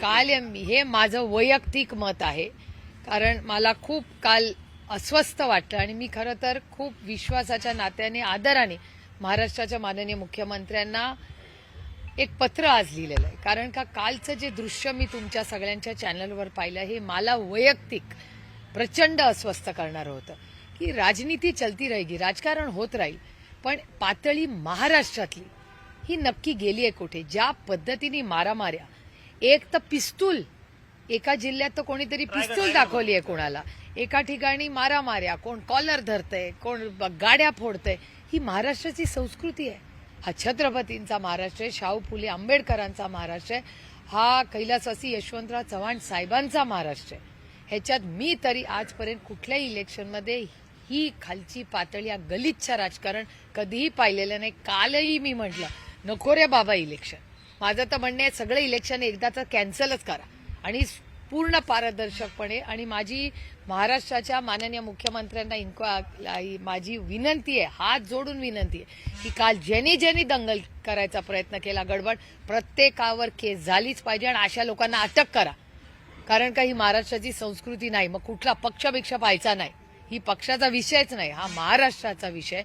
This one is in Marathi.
काल मी- हे माझं वैयक्तिक मत आहे. कारण मला खूप काल अस्वस्थ वाटलं आणि मी खरं तर खूप विश्वासाच्या नात्याने आदराने महाराष्ट्राच्या माननीय मुख्यमंत्र्यांना एक पत्र आज लिहिलेलं आहे. कारण का कालचं जे दृश्य मी तुमच्या सगळ्यांच्या चॅनलवर पाहिलं हे मला वैयक्तिक प्रचंड अस्वस्थ करणारं होतं. की राजनीती चलती राहिली राजकारण होत राहील पण पातळी महाराष्ट्रातली ही नक्की गेली आहे कुठे? ज्या पद्धतीने मारामाऱ्या एक तर पिस्तूल. एका जिल्ह्यात तर कोणीतरी पिस्तूल दाखवली आहे कोणाला. एका ठिकाणी मारामाऱ्या कोण कॉलर धरतंय कोण गाड्या फोडतंय. ही महाराष्ट्राची संस्कृती आहे. हा छत्रपतींचा महाराष्ट्र आहे शाहू फुले आंबेडकरांचा महाराष्ट्र आहे हा कैलासवासी यशवंतराव चव्हाण साहेबांचा महाराष्ट्र आहे. ह्याच्यात मी तरी आजपर्यंत कुठल्याही इलेक्शनमध्ये ही खालची पातळी या गलिच्छ राजकारण कधीही पाहिलेलं नाही. कालही मी म्हटलं नको रे बाबा इलेक्शन माझं तर म्हणणं आहे सगळं इलेक्शन एकदाचं कॅन्सलच करा. आणि पूर्ण पारदर्शकपणे आणि माझी महाराष्ट्राच्या माननीय मुख्यमंत्र्यांना इन्क्वाय माझी विनंती आहे हात जोडून विनंती आहे की काल ज्यांनी ज्यांनी दंगल करायचा प्रयत्न केला गडबड प्रत्येकावर केस झालीच पाहिजे आणि अशा लोकांना अटक करा. कारण का ही महाराष्ट्राची संस्कृती नाही मग कुठला पक्षपेक्षा पाहायचा नाही. ही पक्षाचा विषयच नाही हा महाराष्ट्राचा विषय.